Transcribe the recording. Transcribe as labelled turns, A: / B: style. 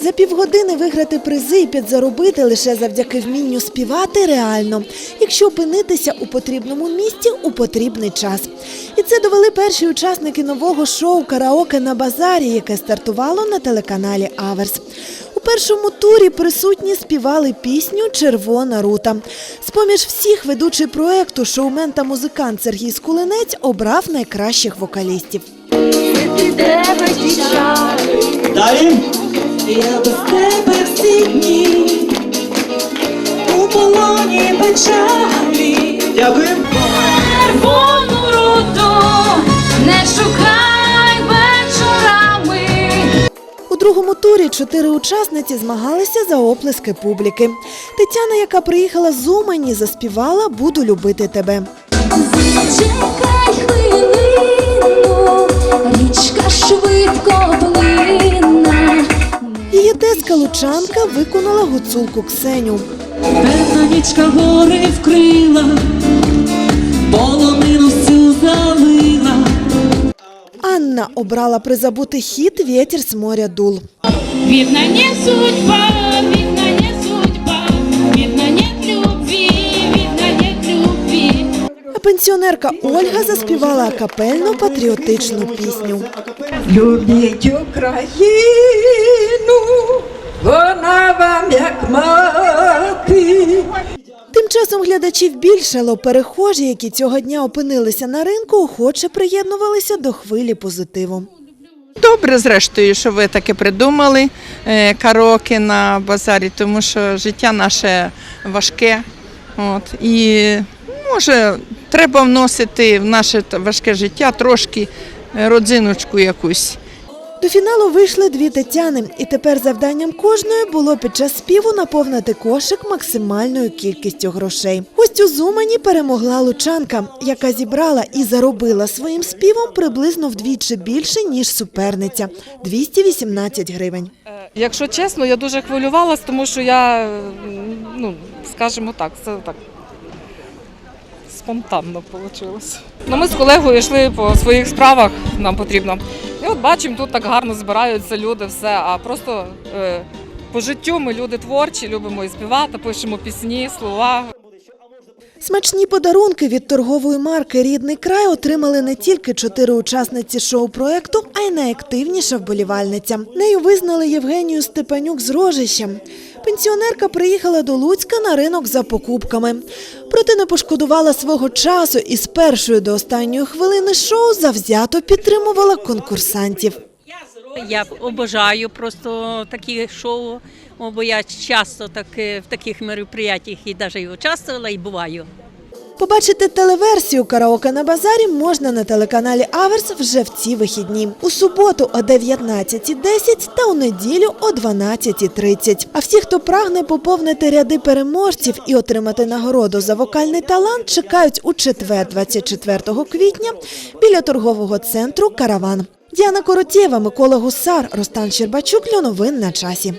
A: За півгодини виграти призи і підзаробити лише завдяки вмінню співати реально, якщо опинитися у потрібному місці у потрібний час. І це довели перші учасники нового шоу Караоке на базарі, яке стартувало на телеканалі Аверс. У першому турі присутні співали пісню Червона рута. З-поміж всіх ведучий проекту шоумен та музикант Сергій Скулинець обрав найкращих вокалістів.
B: Далі.
C: Я без тебе всі дні, у полоні печалі.
B: Дякую.
D: червону руду не шукай вечорами.
A: У другому турі чотири учасниці змагалися за оплески публіки. Тетяна, яка приїхала з Умані, заспівала Буду любити тебе. Її Лучанка виконала гуцулку Ксеню.
C: Певна нічка гори вкрила, полонину всю залила.
A: Анна обрала призабутий хіт Вєтір з моря дул.
D: Відна не судьба,
A: пенсіонерка Ольга заспівала акапельну патріотичну пісню.
E: Любіть Україну, вона вам як мати.
A: Тим часом глядачів більшало. Перехожі, які цього дня опинилися на ринку, охоче приєднувалися до хвилі позитиву.
F: Добре, зрештою, що ви таке придумали е, караоке на базарі, тому що життя наше важке. От, і може треба вносити в наше важке життя трошки е, родзиночку якусь.
A: До фіналу вийшли дві Тетяни, і тепер завданням кожної було під час співу наповнити кошик максимальною кількістю грошей. Ось у Зумані перемогла Лучанка, яка зібрала і заробила своїм співом приблизно вдвічі більше, ніж суперниця 218 гривень.
G: Якщо чесно, я дуже хвилювалась, тому що я, ну, скажімо так, це так спонтанно вийшло. Ну, ми з колегою йшли по своїх справах, нам потрібно. І от бачимо, тут так гарно збираються люди, все. А просто е, по життю ми люди творчі, любимо і співати, пишемо пісні, слова.
A: Смачні подарунки від торгової марки Рідний край отримали не тільки чотири учасниці шоу-проекту, а й найактивніша вболівальниця. Нею визнали Євгенію Степанюк з Рожища. Пенсіонерка приїхала до Луцька на ринок за покупками. Проте не пошкодувала свого часу і з першої до останньої хвилини шоу завзято підтримувала конкурсантів.
H: Я обожаю просто такі шоу, бо я часто так, в таких мероприятиях і навіть участвувала, і буваю.
A: Побачити телеверсію караоке на базарі можна на телеканалі Аверс вже в ці вихідні. У суботу о 19.10 та у неділю о 12.30. А всі, хто прагне поповнити ряди переможців і отримати нагороду за вокальний талант, чекають у четвер, 24 квітня, біля торгового центру Караван. Діана Коротєва, Микола Гусар, Ростан Щербачук для на часі.